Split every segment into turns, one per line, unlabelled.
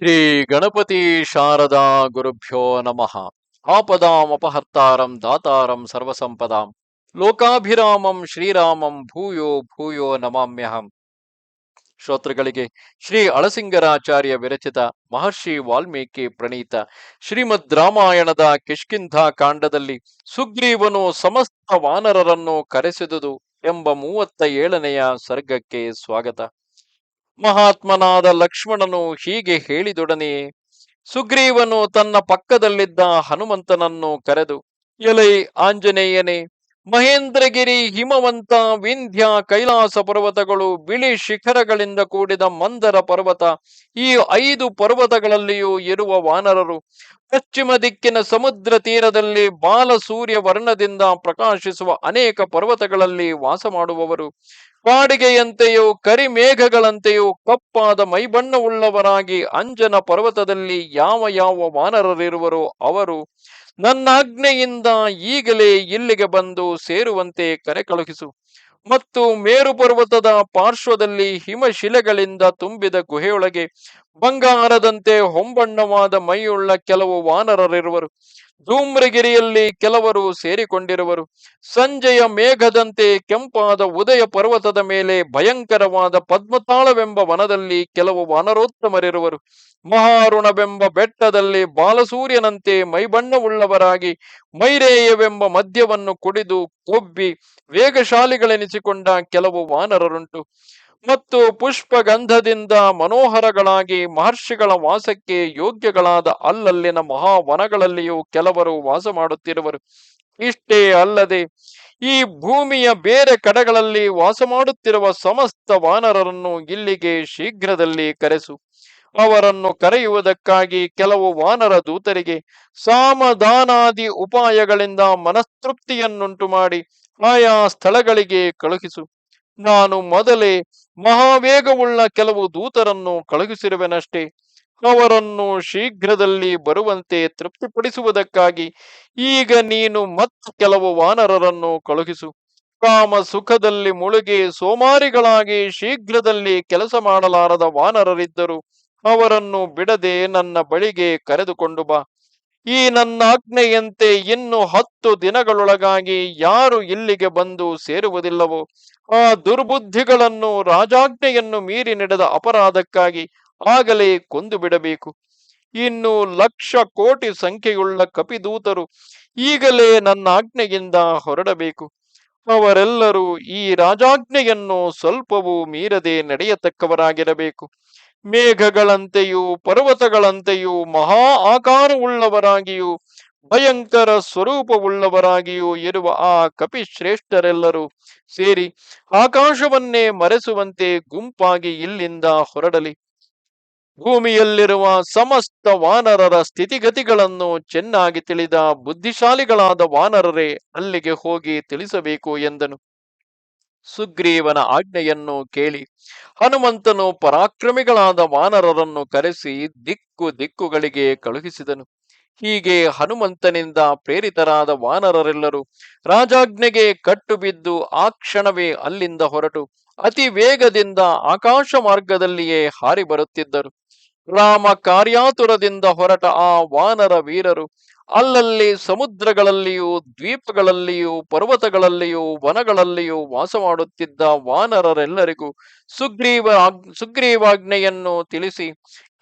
ಶ್ರೀ ಗಣಪತಿ ಶಾರದಾ ಗುರುಭ್ಯೋ ನಮಃ. ಆಪದಾಮಪಹರ್ತಾರಂ ದಾತಾರಂ ಸರ್ವಸಂಪದಾಂ. ಲೋಕಾಭಿರಾಮಂ ಶ್ರೀರಾಮಂ ಭೂಯೋ ಭೂಯೋ ನಮಾಮ್ಯಹಂ. ಶ್ರೋತೃಗಳಿಗೆ ಶ್ರೀ ಅಳಸಿಂಗರಾಚಾರ್ಯ ವಿರಚಿತ ಮಹರ್ಷಿ ವಾಲ್ಮೀಕಿ ಪ್ರಣೀತ ಶ್ರೀಮದ್ ರಾಮಾಯಣದ ಕಿಷ್ಕಿಂಧ ಕಾಂಡದಲ್ಲಿ ಸುಗ್ರೀವನು ಸಮಸ್ತ ವಾನರರನ್ನು ಕರೆಸಿದುದು ಎಂಬ ಮೂವತ್ತ ಏಳನೆಯ ಸರ್ಗಕ್ಕೆ ಸ್ವಾಗತ. ಮಹಾತ್ಮನಾದ ಲಕ್ಷ್ಮಣನು ಹೀಗೆ ಹೇಳಿದೊಡನೆ ಸುಗ್ರೀವನು ತನ್ನ ಪಕ್ಕದಲ್ಲಿದ್ದ ಹನುಮಂತನನ್ನು ಕರೆದು ಎಲೈ ಆಂಜನೇಯನೇ ಮಹೇಂದ್ರಗಿರಿ, ಹಿಮವಂತ, ವಿಂಧ್ಯ, ಕೈಲಾಸ ಪರ್ವತಗಳು, ಬಿಳಿ ಶಿಖರಗಳಿಂದ ಕೂಡಿದ ಮಂದರ ಪರ್ವತ, ಈ ಐದು ಪರ್ವತಗಳಲ್ಲಿಯೂ ಇರುವ ವಾನರರು ಪಶ್ಚಿಮ ದಿಕ್ಕಿನ ಸಮುದ್ರ ತೀರದಲ್ಲಿ ಬಾಲ ಸೂರ್ಯ ವರ್ಣದಿಂದ ಪ್ರಕಾಶಿಸುವ ಅನೇಕ ಪರ್ವತಗಳಲ್ಲಿ ವಾಸ ಮಾಡುವವರು. ಕಾಡಿಗೆಯಂತೆಯೂ, ಕರಿಮೇಘಗಳಂತೆಯೋ ಕಪ್ಪಾದ ಮೈಬಣ್ಣವುಳ್ಳವರಾಗಿ ಅಂಜನ ಪರ್ವತದಲ್ಲಿ ಯಾವ ಯಾವ ವಾನರರಿರುವರೋ ಅವರು ನನ್ನಾಜ್ಞೆಯಿಂದ ಈಗಲೇ ಇಲ್ಲಿಗೆ ಬಂದು ಸೇರುವಂತೆ ಕರೆ ಕಳುಹಿಸು. ಮತ್ತು ಮೇರು ಪರ್ವತದ ಪಾರ್ಶ್ವದಲ್ಲಿ ಹಿಮಶಿಲೆಗಳಿಂದ ತುಂಬಿದ ಗುಹೆಯೊಳಗೆ ಬಂಗಾರದಂತೆ ಹೊಂಬಣ್ಣವಾದ ಮೈಯುಳ್ಳ ಕೆಲವು ವಾನರರಿರುವರು. ಧೂಮ್ರಗಿರಿಯಲ್ಲಿ ಕೆಲವರು ಸೇರಿಕೊಂಡಿರುವರು. ಸಂಜೆಯ ಮೇಘದಂತೆ ಕೆಂಪಾದ ಉದಯ ಪರ್ವತದ ಮೇಲೆ ಭಯಂಕರವಾದ ಪದ್ಮತಾಳವೆಂಬ ವನದಲ್ಲಿ ಕೆಲವು ವಾನರೋತ್ತಮರಿರುವರು. ಮಹಾರುಣವೆಂಬ ಬೆಟ್ಟದಲ್ಲಿ ಬಾಲಸೂರ್ಯನಂತೆ ಮೈಬಣ್ಣವುಳ್ಳವರಾಗಿ ಮೈರೇಯವೆಂಬ ಮದ್ಯವನ್ನು ಕುಡಿದು ಕೊಬ್ಬಿ ವೇಗಶಾಲಿಗಳೆನಿಸಿಕೊಂಡ ಕೆಲವು ವಾನರರುಂಟು. ಮತ್ತು ಪುಷ್ಪಗಂಧದಿಂದ ಮನೋಹರಗಳಾಗಿ ಮಹರ್ಷಿಗಳ ವಾಸಕ್ಕೆ ಯೋಗ್ಯಗಳಾದ ಅಲ್ಲಲ್ಲಿನ ಮಹಾವನಗಳಲ್ಲಿಯೂ ಕೆಲವರು ವಾಸ ಮಾಡುತ್ತಿರುವರು. ಇಷ್ಟೇ ಅಲ್ಲದೆ, ಈ ಭೂಮಿಯ ಬೇರೆ ಕಡೆಗಳಲ್ಲಿ ವಾಸ ಮಾಡುತ್ತಿರುವ ಸಮಸ್ತ ವಾನರರನ್ನು ಇಲ್ಲಿಗೆ ಶೀಘ್ರದಲ್ಲಿ ಕರೆಸು. ಅವರನ್ನು ಕರೆಯುವುದಕ್ಕಾಗಿ ಕೆಲವು ವಾನರ ದೂತರಿಗೆ ಸಾಮದಾನಾದಿ ಉಪಾಯಗಳಿಂದ ಮನಸ್ತೃಪ್ತಿಯನ್ನುಂಟು ಮಾಡಿ ಆಯಾ ಸ್ಥಳಗಳಿಗೆ ಕಳುಹಿಸು. ನಾನು ಮೊದಲೇ ಮಹಾವೇಗವುಳ್ಳ ಕೆಲವು ದೂತರನ್ನು ಕಳುಹಿಸಿರುವೆನಷ್ಟೇ. ಅವರನ್ನು ಶೀಘ್ರದಲ್ಲಿ ಬರುವಂತೆ ತೃಪ್ತಿಪಡಿಸುವುದಕ್ಕಾಗಿ ಈಗ ನೀನು ಮತ್ತೆ ಕೆಲವು ವಾನರರನ್ನು ಕಳುಹಿಸು. ಕಾಮ ಸುಖದಲ್ಲಿ ಮುಳುಗಿ ಸೋಮಾರಿಗಳಾಗಿ ಶೀಘ್ರದಲ್ಲಿ ಕೆಲಸ ಮಾಡಲಾರದ ವಾನರರಿದ್ದರು. ಅವರನ್ನು ಬಿಡದೆ ನನ್ನ ಬಳಿಗೆ ಕರೆದುಕೊಂಡು ಬಾ. ಈ ನನ್ನ ಆಜ್ಞೆಯಂತೆ ಇನ್ನು ಹತ್ತು ದಿನಗಳೊಳಗಾಗಿ ಯಾರು ಇಲ್ಲಿಗೆ ಬಂದು ಸೇರುವುದಿಲ್ಲವೋ, ಆ ದುರ್ಬುದ್ಧಿಗಳನ್ನು ರಾಜಾಜ್ಞೆಯನ್ನು ಮೀರಿ ನಡೆದ ಅಪರಾಧಕ್ಕಾಗಿ ಆಗಲೇ ಕೊಂದು ಬಿಡಬೇಕು ಇನ್ನು ಲಕ್ಷ ಕೋಟಿ ಸಂಖ್ಯೆಯುಳ್ಳ ಕಪಿದೂತರು ಈಗಲೇ ನನ್ನ ಆಜ್ಞೆಯಿಂದ ಹೊರಡಬೇಕು. ಅವರೆಲ್ಲರೂ ಈ ರಾಜಾಜ್ಞೆಯನ್ನು ಸ್ವಲ್ಪವೂ ಮೀರದೆ ನಡೆಯತಕ್ಕವರಾಗಿರಬೇಕು. ಮೇಘಗಳಂತೆಯೂ, ಪರ್ವತಗಳಂತೆಯೂ, ಮಹಾ ಆಕಾರವುಳ್ಳವರಾಗಿಯೂ, ಭಯಂಕರ ಸ್ವರೂಪವುಳ್ಳವರಾಗಿಯೂ ಇರುವ ಆ ಕಪಿಶ್ರೇಷ್ಠರೆಲ್ಲರೂ ಸೇರಿ ಆಕಾಶವನ್ನೇ ಮರೆಸುವಂತೆ ಗುಂಪಾಗಿ ಇಲ್ಲಿಂದ ಹೊರಡಲಿ. ಭೂಮಿಯಲ್ಲಿರುವ ಸಮಸ್ತ ವಾನರರ ಸ್ಥಿತಿಗತಿಗಳನ್ನು ಚೆನ್ನಾಗಿ ತಿಳಿದ ಬುದ್ಧಿಶಾಲಿಗಳಾದ ವಾನರರೇ ಅಲ್ಲಿಗೆ ಹೋಗಿ ತಿಳಿಸಬೇಕು ಎಂದನು. ಸುಗ್ರೀವನ ಆಜ್ಞೆಯನ್ನು ಕೇಳಿ ಹನುಮಂತನು ಪರಾಕ್ರಮಿಗಳಾದ ವಾನರರನ್ನು ಕರೆಸಿ ದಿಕ್ಕು ದಿಕ್ಕುಗಳಿಗೆ ಕಳುಹಿಸಿದನು. ಹೀಗೆ ಹನುಮಂತನಿಂದ ಪ್ರೇರಿತರಾದ ವಾನರರೆಲ್ಲರೂ ರಾಜಾಜ್ಞೆಗೆ ಕಟ್ಟು ಬಿದ್ದು ಆ ಕ್ಷಣವೇ ಅಲ್ಲಿಂದ ಹೊರಟು ಅತಿ ವೇಗದಿಂದ ಆಕಾಶ ಮಾರ್ಗದಲ್ಲಿಯೇ ಹಾರಿ ಬರುತ್ತಿದ್ದರು. ರಾಮ ಕಾರ್ಯಾತುರದಿಂದ ಹೊರಟ ಆ ವಾನರ ವೀರರು ಅಲ್ಲಲ್ಲಿ ಸಮುದ್ರಗಳಲ್ಲಿಯೂ, ದ್ವೀಪಗಳಲ್ಲಿಯೂ, ಪರ್ವತಗಳಲ್ಲಿಯೂ, ವನಗಳಲ್ಲಿಯೂ ವಾಸ ಮಾಡುತ್ತಿದ್ದ ವಾನರರೆಲ್ಲರಿಗೂ ಸುಗ್ರೀವ ಸುಗ್ರೀವಾಜ್ಞೆಯನ್ನು ತಿಳಿಸಿ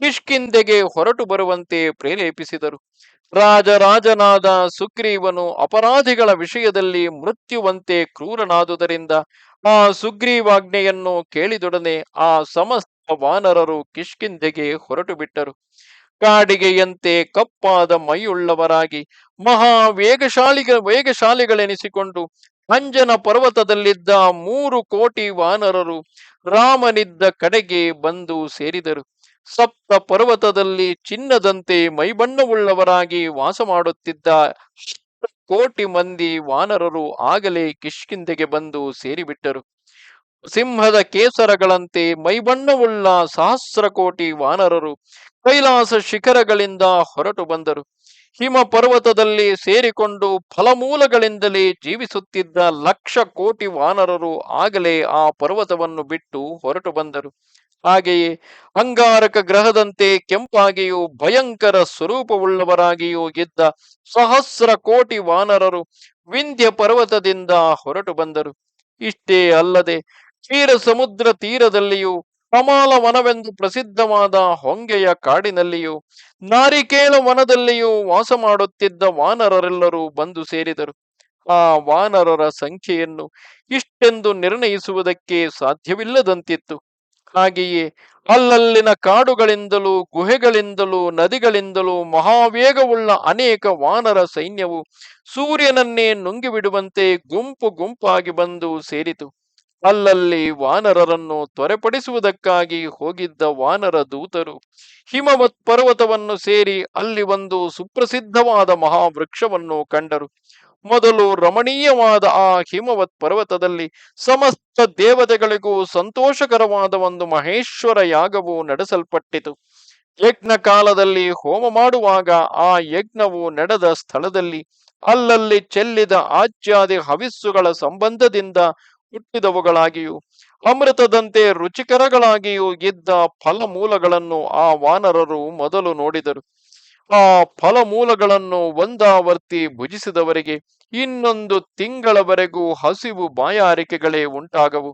ಕಿಷ್ಕಿಂದೆಗೆ ಹೊರಟು ಬರುವಂತೆ ಪ್ರೇರೇಪಿಸಿದರು. ರಾಜರಾಜನಾದ ಸುಗ್ರೀವನು ಅಪರಾಧಿಗಳ ವಿಷಯದಲ್ಲಿ ಮೃತ್ಯುವಂತೆ ಕ್ರೂರನಾದುದರಿಂದ ಆ ಸುಗ್ರೀವಾಜ್ಞೆಯನ್ನು ಕೇಳಿದೊಡನೆ ಆ ಸಮಸ್ತ ವಾನರರು ಕಿಷ್ಕಿಂದೆಗೆ ಹೊರಟು ಬಿಟ್ಟರು. ಕಾಡಿಗೆಯಂತೆ ಕಪ್ಪಾದ ಮೈಯುಳ್ಳವರಾಗಿ ಮಹಾ ವೇಗಶಾಲಿಗ ವೇಗಶಾಲಿಗಳೆನಿಸಿಕೊಂಡು ಅಂಜನ ಪರ್ವತದಲ್ಲಿದ್ದ ಮೂರು ಕೋಟಿ ವಾನರರು ರಾಮನಿದ್ದ ಕಡೆಗೆ ಬಂದು ಸೇರಿದರು. ಸಪ್ತ ಪರ್ವತದಲ್ಲಿ ಚಿನ್ನದಂತೆ ಮೈಬಣ್ಣವುಳ್ಳವರಾಗಿ ವಾಸ ಮಾಡುತ್ತಿದ್ದ ಕೋಟಿ ಮಂದಿ ವಾನರರು ಆಗಲೇ ಕಿಷ್ಕಿಂದೆಗೆ ಬಂದು ಸೇರಿಬಿಟ್ಟರು. ಸಿಂಹದ ಕೇಸರಗಳಂತೆ ಮೈಬಣ್ಣವುಳ್ಳ ಸಹಸ್ರ ಕೋಟಿ ವಾನರರು ಕೈಲಾಸ ಶಿಖರಗಳಿಂದ ಹೊರಟು ಬಂದರು. ಹಿಮ ಪರ್ವತದಲ್ಲಿ ಸೇರಿಕೊಂಡು ಫಲಮೂಲಗಳಿಂದಲೇ ಜೀವಿಸುತ್ತಿದ್ದ ಲಕ್ಷ ಕೋಟಿ ವಾನರರು ಆಗಲೇ ಆ ಪರ್ವತವನ್ನು ಬಿಟ್ಟು ಹೊರಟು ಬಂದರು. ಹಾಗೆಯೇ ಅಂಗಾರಕ ಗ್ರಹದಂತೆ ಕೆಂಪಾಗಿಯೂ ಭಯಂಕರ ಸ್ವರೂಪವುಳ್ಳವರಾಗಿಯೂ ಇದ್ದ ಸಹಸ್ರ ಕೋಟಿ ವಾನರರು ವಿಂಧ್ಯ ಪರ್ವತದಿಂದ ಹೊರಟು ಬಂದರು. ಇಷ್ಟೇ ಅಲ್ಲದೆ ಕ್ಷೀರ ಸಮುದ್ರ ತೀರದಲ್ಲಿಯೂ ಕಮಾಲ ವನವೆಂದು ಪ್ರಸಿದ್ಧವಾದ ಹೊಂಗೆಯ ಕಾಡಿನಲ್ಲಿಯೂ, ನಾರಿಕೇಳ ವನದಲ್ಲಿಯೂ ವಾಸ ಮಾಡುತ್ತಿದ್ದ ವಾನರರೆಲ್ಲರೂ ಬಂದು ಸೇರಿದರು. ಆ ವಾನರರ ಸಂಖ್ಯೆಯನ್ನು ಇಷ್ಟೆಂದು ನಿರ್ಣಯಿಸುವುದಕ್ಕೆ ಸಾಧ್ಯವಿಲ್ಲದಂತಿತ್ತು. ಹಾಗೆಯೇ ಅಲ್ಲಲ್ಲಿನ ಕಾಡುಗಳಿಂದಲೂ, ಗುಹೆಗಳಿಂದಲೂ, ನದಿಗಳಿಂದಲೂ ಮಹಾವೇಗವುಳ್ಳ ಅನೇಕ ವಾನರ ಸೈನ್ಯವು ಸೂರ್ಯನನ್ನೇ ನುಂಗಿಬಿಡುವಂತೆ ಗುಂಪು ಗುಂಪಾಗಿ ಬಂದು ಸೇರಿತು. ಅಲ್ಲಲ್ಲಿ ವಾನರರನ್ನು ತ್ವರೆಪಡಿಸುವುದಕ್ಕಾಗಿ ಹೋಗಿದ್ದ ವಾನರ ದೂತರು ಹಿಮವತ್ ಪರ್ವತವನ್ನು ಸೇರಿ ಅಲ್ಲಿ ಒಂದು ಸುಪ್ರಸಿದ್ಧವಾದ ಮಹಾವೃಕ್ಷವನ್ನು ಕಂಡರು. ಮೊದಲು ರಮಣೀಯವಾದ ಆ ಹಿಮವತ್ ಪರ್ವತದಲ್ಲಿ ಸಮಸ್ತ ದೇವತೆಗಳಿಗೂ ಸಂತೋಷಕರವಾದ ಒಂದು ಮಹೇಶ್ವರ ಯಾಗವು ನಡೆಸಲ್ಪಟ್ಟಿತು. ಯಜ್ಞ ಕಾಲದಲ್ಲಿ ಹೋಮ ಮಾಡುವಾಗ ಆ ಯಜ್ಞವು ನಡೆದ ಸ್ಥಳದಲ್ಲಿ ಅಲ್ಲಲ್ಲಿ ಚೆಲ್ಲಿದ ಆಜ್ಯಾದಿ ಹವಿಸ್ಸುಗಳ ಸಂಬಂಧದಿಂದ ಹುಟ್ಟಿದವುಗಳಾಗಿಯೂ ಅಮೃತದಂತೆ ರುಚಿಕರಗಳಾಗಿಯೂ ಇದ್ದ ಫಲಮೂಲಗಳನ್ನು ಆ ವಾನರರು ಮೊದಲು ನೋಡಿದರು. ಆ ಫಲಮೂಲಗಳನ್ನು ಒಂದಾವರ್ತಿ ಭುಜಿಸಿದವರಿಗೆ ಇನ್ನೊಂದು ತಿಂಗಳವರೆಗೂ ಹಸಿವು ಬಾಯಾರಿಕೆಗಳೇ ಉಂಟಾಗವು.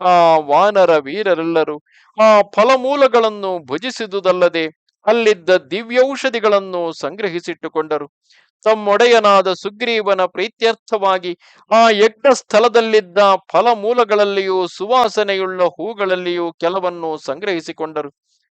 ಆ ವಾನರ ವೀರರೆಲ್ಲರೂ ಆ ಫಲಮೂಲಗಳನ್ನು ಭುಜಿಸಿದುದಲ್ಲದೆ ಅಲ್ಲಿದ್ದ ದಿವ್ಯೌಷಧಿಗಳನ್ನು ಸಂಗ್ರಹಿಸಿಟ್ಟುಕೊಂಡರು. ತಮ್ಮೊಡೆಯನಾದ ಸುಗ್ರೀವನ ಪ್ರೀತ್ಯರ್ಥವಾಗಿ ಆ ಯಜ್ಞ ಸ್ಥಳದಲ್ಲಿದ್ದ ಫಲಮೂಲಗಳಲ್ಲಿಯೂ ಸುವಾಸನೆಯುಳ್ಳ ಹೂಗಳಲ್ಲಿಯೂ ಕೆಲವನ್ನು ಸಂಗ್ರಹಿಸಿಕೊಂಡರು.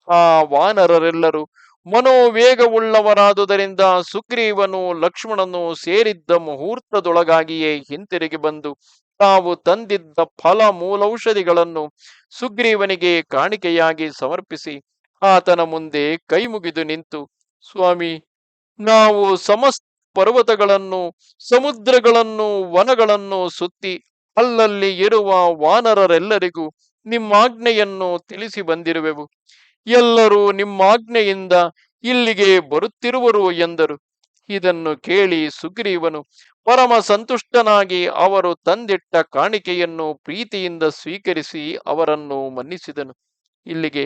ಆ ವಾನರರೆಲ್ಲರೂ ಮನೋವೇಗವುಳ್ಳವರಾದುದರಿಂದ ಸುಗ್ರೀವನು ಲಕ್ಷ್ಮಣನು ಸೇರಿದ್ದ ಮುಹೂರ್ತದೊಳಗಾಗಿಯೇ ಹಿಂತಿರುಗಿ ಬಂದು ತಾವು ತಂದಿದ್ದ ಫಲ ಮೂಲೌಷಧಿಗಳನ್ನು ಸುಗ್ರೀವನಿಗೆ ಕಾಣಿಕೆಯಾಗಿ ಸಮರ್ಪಿಸಿ ಆತನ ಮುಂದೆ ಕೈ ಮುಗಿದು ನಿಂತು, ಸ್ವಾಮಿ ನಾವು ಸಮಸ್ತ ಪರ್ವತಗಳನ್ನು, ಸಮುದ್ರಗಳನ್ನು, ವನಗಳನ್ನು ಸುತ್ತಿ ಅಲ್ಲಲ್ಲಿ ಇರುವ ವಾನರರೆಲ್ಲರಿಗೂ ನಿಮ್ಮಾಜ್ಞೆಯನ್ನು ತಿಳಿಸಿ ಬಂದಿರುವೆವು. ಎಲ್ಲರೂ ನಿಮ್ಮಾಜ್ಞೆಯಿಂದ ಇಲ್ಲಿಗೆ ಬರುತ್ತಿರುವರು ಎಂದರು. ಇದನ್ನು ಕೇಳಿ ಸುಗ್ರೀವನು ಪರಮ ಸಂತುಷ್ಟನಾಗಿ ಅವರು ತಂದಿಟ್ಟ ಕಾಣಿಕೆಯನ್ನು ಪ್ರೀತಿಯಿಂದ ಸ್ವೀಕರಿಸಿ ಅವರನ್ನು ಮನ್ನಿಸಿದನು. ಇಲ್ಲಿಗೆ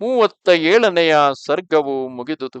ಮೂವತ್ತ ಏಳನೆಯ ಸರ್ಗವು ಮುಗಿದುದು.